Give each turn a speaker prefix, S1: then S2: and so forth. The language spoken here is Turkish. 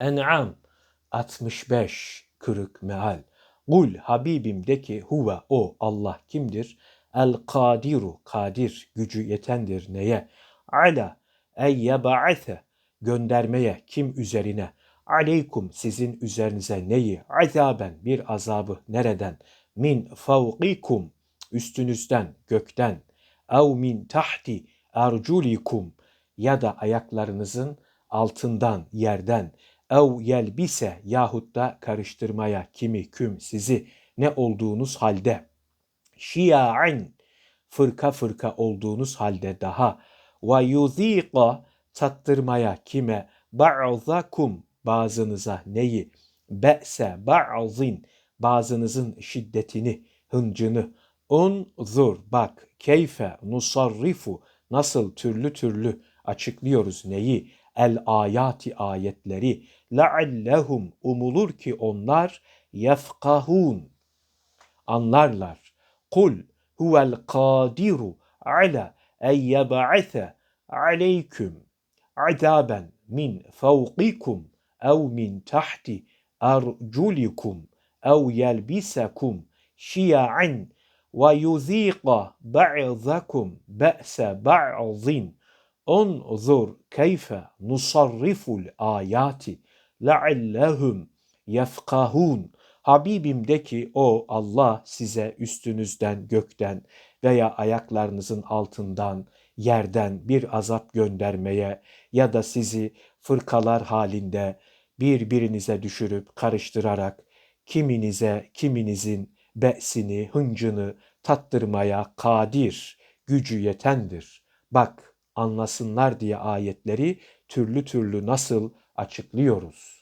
S1: En'am 65 kırık meal. Kul Habibim de ki huve o Allah kimdir? El kadiru kadir gücü yetendir neye? Ala ey yeb'ate göndermeye kim üzerine? Aleykum sizin üzerinize neyi? Azaben bir azabı nereden? Min fevkikum üstünüzden gökten. Ev min tahti erculikum ya da ayaklarınızın altından yerden. Ev yelbise yahut da karıştırmaya kimi küm sizi ne olduğunuz halde. Şia'in fırka fırka olduğunuz halde daha. Ve yuzîqa tattırmaya kime ba'zakum bazınıza neyi? Be'se ba'zin bazınızın şiddetini, hıncını. Unzur bak keyfe nusarrifu nasıl türlü türlü açıklıyoruz neyi? El ayati ayetleri leallehum umulur ki onlar yefkahun anlarlar. Kul huvel kadiru ala en yeb'ate aleyküm azaben min fevkikum ev min tahti erculikum ev yelbisekum şia'in ve yuziqa ba'zakum ba'se ba'zin Unzur keyfe nusarriful ayati leallehum yefkahun. Habibim de ki o Allah size üstünüzden gökten veya ayaklarınızın altından yerden bir azap göndermeye ya da sizi fırkalar halinde birbirinize düşürüp karıştırarak kiminize kiminizin be'sini, hıncını tattırmaya kadir, gücü yetendir. Bak anlasınlar diye ayetleri türlü türlü nasıl açıklıyoruz.